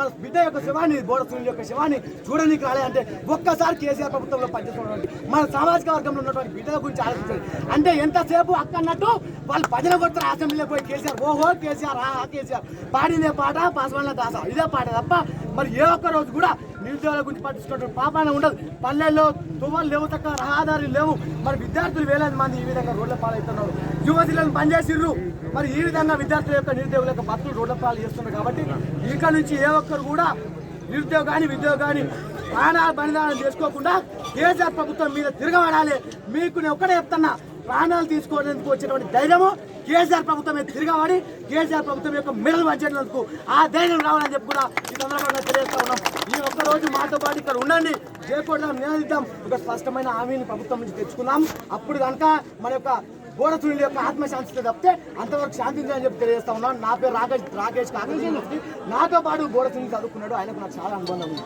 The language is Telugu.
మన బిడ్డ యొక్క శివాన్ని బోడ సునీల్ యొక్క శివాన్ని చూడడానికి రాలే అంటే ఒక్కసారి కేసీఆర్ ప్రభుత్వంలో పనిచేస్తున్నటువంటి మన సామాజిక వర్గంలో ఉన్నటువంటి బిడ్డల గురించి ఆలోచించండి. అంటే ఎంతసేపు అక్కన్నట్టు వాళ్ళు భజన కొడుతున్న అసెంబ్లీలో పోయి కేసీఆర్ ఓహో కేసీఆర్ ఆ కేసీఆర్. పాడిందే పాట పాసవాళ్ళ దాస. ఇదే పాట తప్ప మరి ఏ ఒక్క రోజు కూడా నిరుద్యోగుల గురించి పట్టించుకున్నటువంటి పాపాన ఉండదు. పల్లెల్లో తువ్వలు లేవు తక్క రహదారి లేవు. మరి విద్యార్థులు వేలాది మంది ఈ విధంగా రోడ్ల పాలవుతున్నారు. యువతులను పనిచేసిర్రు. మరి ఈ విధంగా విద్యార్థుల యొక్క నిరుద్యోగుల యొక్క భక్తులు రోడ్ల పాలు చేస్తున్నారు కాబట్టి ఇక్కడ నుంచి ఏ ఒక్కరు కూడా నిరుద్యోగాన్ని విద్యోగాన్ని కానీ ప్రాణాలు బలిదానం చేసుకోకుండా కేసీఆర్ ప్రభుత్వం మీద తిరగబడాలి. మీకు నేను ఒక్కడే చెప్తున్నా. ప్రాణాలు తీసుకోవడానికి వచ్చినటువంటి ధైర్యము కేసీఆర్ ప్రభుత్వమే తిరగబడి కేసీఆర్ ప్రభుత్వం యొక్క మెడలు వచ్చేటందుకు ఆ ధైర్యం రావాలని చెప్పి కూడా ఈ సందర్భంగా తెలియజేస్తా ఉన్నాం. ఈ ఒక్క రోజు మాతో పాటు ఇక్కడ ఉండండి. చేకూడదాం నిలదిద్దాం ఒక స్పష్టమైన హామీని ప్రభుత్వం నుంచి తెచ్చుకున్నాం అప్పుడు కనుక మన యొక్క గోడసుని యొక్క ఆత్మశాంతితో తప్పితే అంతవరకు శాంతించాలని చెప్పి తెలియజేస్తా ఉన్నాం. నా పేరు రాకేష్ రాకేష్ కాకేష్ నాతో పాటు గోడసుని చదువుకున్నాడు. ఆయనకు నాకు చాలా అనుబంధం ఉంది.